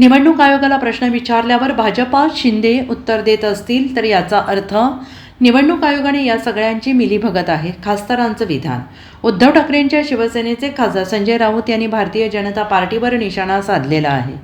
निवडणूक आयोगाला प्रश्न विचारल्यावर भाजपा शिंदे उत्तर देत असतील तर याचा अर्थ निवडणूक आयोगाने या सगळ्यांची मिलीभगत आहे खासदारांचं विधान. उद्धव ठाकरेंच्या शिवसेनेचे खासदार संजय राऊत यांनी भारतीय जनता पार्टीवर निशाणा साधलेला आहे.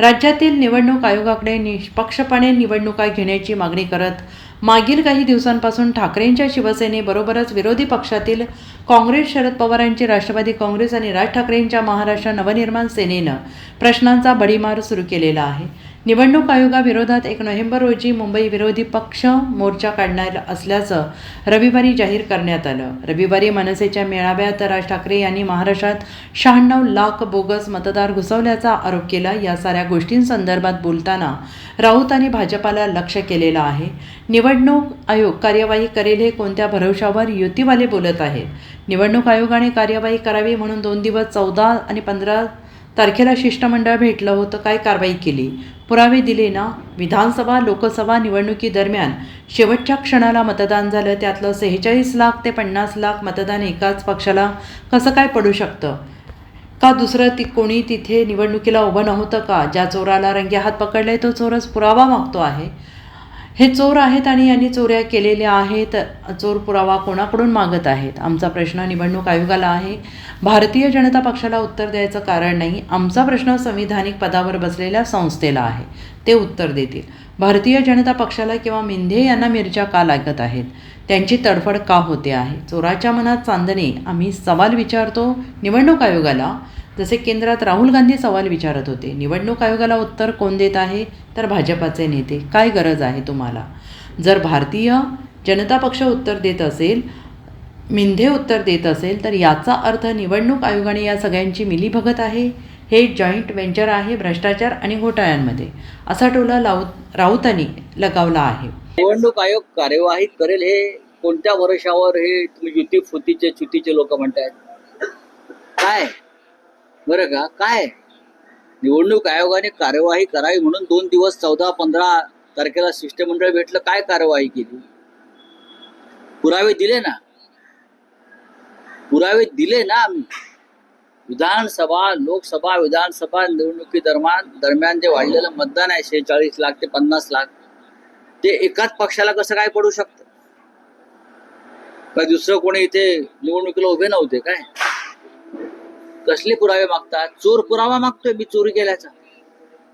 राज्यातील निवडणूक आयोगाकडे निष्पक्षपणे निवडणुका घेण्याची मागणी करत मागील काही दिवसांपासून ठाकरेंच्या शिवसेनेबरोबरच विरोधी पक्षातील काँग्रेस शरद पवारांची राष्ट्रवादी काँग्रेस आणि राज ठाकरेंच्या महाराष्ट्र नवनिर्माण सेनेनं प्रश्नांचा बडीमार सुरू केलेला आहे. निवडणूक आयोगाविरोधात एक नोव्हेंबर रोजी मुंबई विरोधी पक्ष मोर्चा काढणार असल्याचं रविवारी जाहीर करण्यात आलं. रविवारी मनसेच्या मेळाव्यात राज ठाकरे यांनी महाराष्ट्रात शहाण्णव लाख बोगस मतदार घुसवल्याचा आरोप केला. या साऱ्या गोष्टींसंदर्भात बोलताना राऊत आणि भाजपाला लक्ष केलेलं आहे. निवडणूक आयोग कार्यवाही करेल हे कोणत्या भरवशावर युतीवाले बोलत आहेत? निवडणूक आयोगाने कार्यवाही करावी म्हणून दोन दिवस चौदा आणि पंधरा तारखेला शिष्टमंडळ भेटलं होतं काय कारवाई केली? पुरावे दिले ना? विधानसभा लोकसभा निवडणुकीदरम्यान शेवटच्या क्षणाला मतदान झालं त्यातलं सेहेचाळीस लाख ते पन्नास लाख मतदान एकाच पक्षाला कसं काय पडू शकतं? का दुसरं ती कोणी तिथे निवडणुकीला उभं नव्हतं का? ज्या चोराला रंगे हात पकडले तो चोरच पुरावा मागतो आहे. हे चोर आहेत आणि यांनी चोऱ्या केलेल्या आहेत. चोर पुरावा कोणाकडून मागत आहेत? आमचा प्रश्न निवडणूक आयोगाला आहे. भारतीय जनता पक्षाला उत्तर द्यायचं कारण नाही. आमचा प्रश्न संविधानिक पदावर बसलेल्या संस्थेला आहे. ते उत्तर देतील. भारतीय जनता पक्षाला किंवा मिंधे यांना मिरच्या का लागत आहेत? त्यांची तडफड का होते आहे? चोराच्या मनात चांदणे. आम्ही सवाल विचारतो. निवडणूक आयोगाला जसे केंद्रात राहुल गांधी सवाल विचारत होते निवडणूक आयोगाला उत्तर कोण देत आहे? तर भाजपाचे नेते. काय गरज आहे तुम्हाला? जर भारतीय जनता पक्ष उत्तर देत असेल मिंधे उत्तर देत असेल तर याचा अर्थ निवडणूक आयोगाने या सगळ्यांची मिलीभगत आहे? हे जॉईंट व्हेंचर आहे भ्रष्टाचार आणि घोटाळ्यांमध्ये. असा टोला लाऊत राऊतांनी लगावला आहे. निवडणूक आयोग कार्यवाही करेल हे कोणत्या वर्षावर हे तुम्ही युती फुतीचे चुतीचे लोक म्हणतायत? काय? बरं का? काय? निवडणूक आयोगाने कार्यवाही करावी म्हणून दोन दिवस चौदा पंधरा तारखेला शिष्टमंडळ भेटलं. काय कार्यवाही केली? पुरावे दिले ना? पुरावे दिले ना आम्ही? विधानसभा लोकसभा विधानसभा निवडणुकी दरम्यान दरम्यान जे वाढलेलं मतदान आहे शेहेचाळीस लाख ते पन्नास लाख ते एकाच पक्षाला कसं काय पडू शकतं? काय दुसरं कोणी इथे निवडणुकीला उभे नव्हते? काय? कसले पुरावे मागतात? चोर पुरावा मागतोय मी चोरी केल्याचा.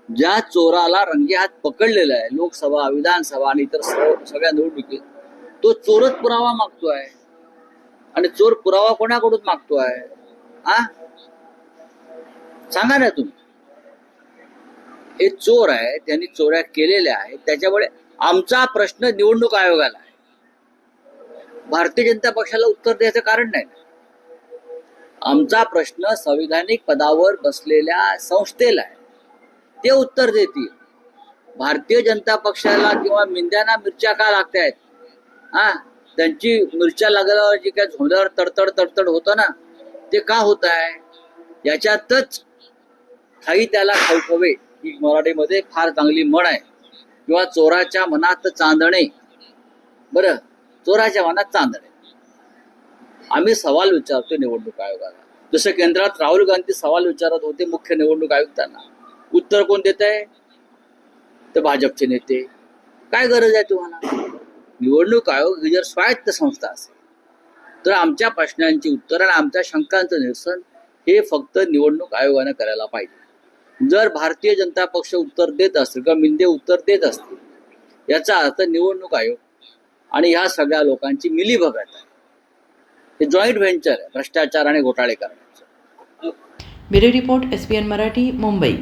ज्या चोराला रंगे हात पकडलेला आहे लोकसभा विधानसभा आणि इतर सगळ्या निवडणुकीत तो चोरच पुरावा मागतोय. आणि चोर पुरावा कोणाकडून मागतोय? हा सांगा ना तुम्ही. हे चोर आहे त्यांनी चोऱ्या केलेल्या आहेत त्याच्यामुळे आमचा प्रश्न निवडणूक आयोगाला आहे. भारतीय जनता पक्षाला उत्तर द्यायचं कारण नाही. आमचा प्रश्न संविधानिक पदावर बसलेल्या संस्थेला आहे. ते उत्तर देतील. भारतीय जनता पक्षाला किंवा मिंद्यांना मिरच्या का लागतायत? हा? त्यांची मिरच्या लागल्यावर जी काय झोंड्यावर तडतड तडतड होतं ना ते का होत आहे याच्यातच खाई त्याला खवखवे. ही मराठीमध्ये फार चांगली म्हण आहे. किंवा चोराच्या मनात चांदणे. बरं? चोराच्या मनात चांदणे. आम्ही सवाल विचारतो निवडणूक आयोगाला. जसं केंद्रात राहुल गांधी सवाल विचारत होते मुख्य निवडणूक आयुक्तांना. उत्तर कोण देत आहे? तर भाजपचे नेते. काय गरज आहे तुम्हाला? निवडणूक आयोग ही जर स्वायत्त संस्था असेल तर आमच्या प्रश्नांची उत्तर आणि आमच्या शंकांचं निरसन हे फक्त निवडणूक आयोगानं करायला पाहिजे. जर भारतीय जनता पक्ष उत्तर देत असतील किंवा मिंदे उत्तर देत असतील याचा अर्थ निवडणूक आयोग आणि ह्या सगळ्या लोकांची मिलीभगत आहे. हे जॉईंट व्हेंचर आहे भ्रष्टाचार आणि घोटाळे करण्याचं. Bureau report S P N Marathi Mumbai.